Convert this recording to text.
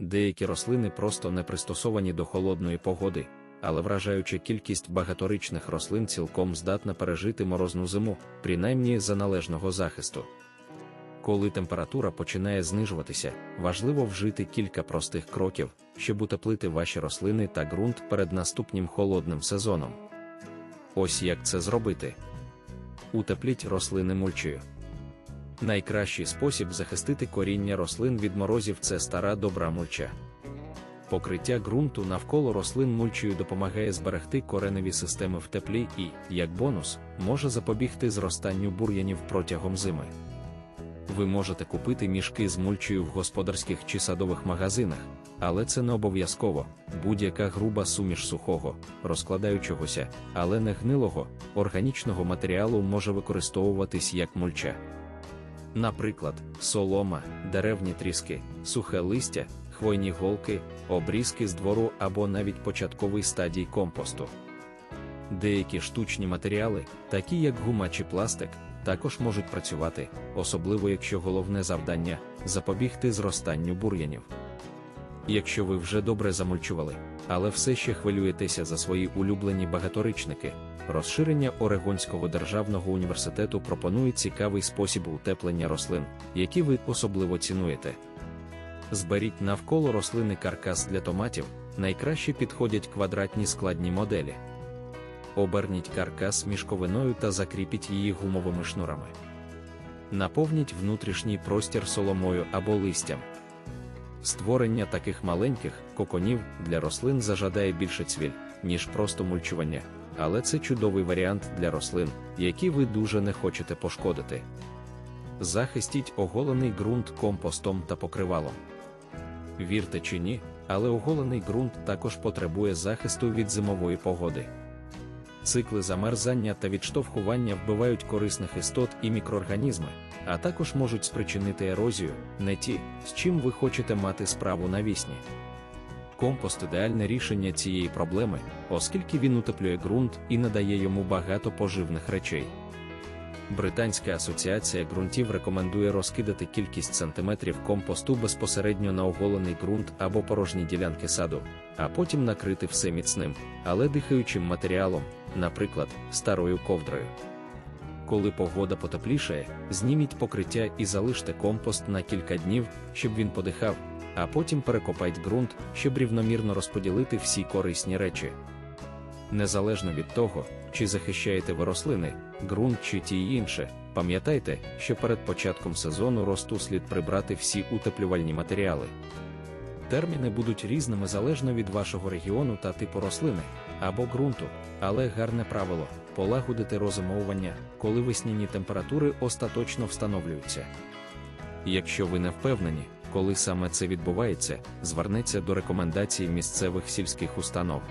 Деякі рослини просто не пристосовані до холодної погоди, але вражаюча кількість багаторічних рослин цілком здатна пережити морозну зиму, принаймні за належного захисту. Коли температура починає знижуватися, важливо вжити кілька простих кроків, щоб утеплити ваші рослини та ґрунт перед наступним холодним сезоном. Ось як це зробити. Утепліть рослини мульчею. Найкращий спосіб захистити коріння рослин від морозів це стара добра мульча. Покриття ґрунту навколо рослин мульчею допомагає зберегти кореневі системи в теплі і, як бонус, може запобігти зростанню бур'янів протягом зими. Ви можете купити мішки з мульчею в господарських чи садових магазинах, але це не обов'язково. Будь-яка груба суміш сухого, розкладаючогося, але не гнилого, органічного матеріалу може використовуватись як мульча. Наприклад, солома, деревні тріски, сухе листя, хвойні голки, обрізки з двору або навіть початковий стадій компосту. Деякі штучні матеріали, такі як гума чи пластик, також можуть працювати, особливо якщо головне завдання запобігти зростанню бур'янів. Якщо ви вже добре замульчували, але все ще хвилюєтеся за свої улюблені багаторичники, розширення Орегонського державного університету пропонує цікавий спосіб утеплення рослин, які ви особливо цінуєте. Зберіть навколо рослини каркас для томатів, найкраще підходять квадратні складні моделі. Оберніть каркас мішковиною та закріпіть її гумовими шнурами. Наповніть внутрішній простір соломою або листям. Створення таких маленьких коконів для рослин зажадає більше цвіль, ніж просто мульчування, але це чудовий варіант для рослин, які ви дуже не хочете пошкодити. Захистіть оголений ґрунт компостом та покривалом. Вірте чи ні, але оголений ґрунт також потребує захисту від зимової погоди. Цикли замерзання та відштовхування вбивають корисних істот і мікроорганізми, а також можуть спричинити ерозію, не ті, з чим ви хочете мати справу навісні. Компост ідеальне рішення цієї проблеми, оскільки він утеплює ґрунт і надає йому багато поживних речей. Британська асоціація ґрунтів рекомендує розкидати кількість сантиметрів компосту безпосередньо на оголений ґрунт або порожні ділянки саду, а потім накрити все міцним, але дихаючим матеріалом, наприклад, старою ковдрою. Коли погода потеплішає, зніміть покриття і залиште компост на кілька днів, щоб він подихав, а потім перекопайте ґрунт, щоб рівномірно розподілити всі корисні речі. Незалежно від того, чи захищаєте ви рослини, ґрунт чи ті інше, пам'ятайте, що перед початком сезону росту слід прибрати всі утеплювальні матеріали. Терміни будуть різними залежно від вашого регіону та типу рослини або ґрунту, але гарне правило полагодити розумовування, коли весняні температури остаточно встановлюються. Якщо ви не впевнені, коли саме це відбувається, звернеться до рекомендацій місцевих сільських установ.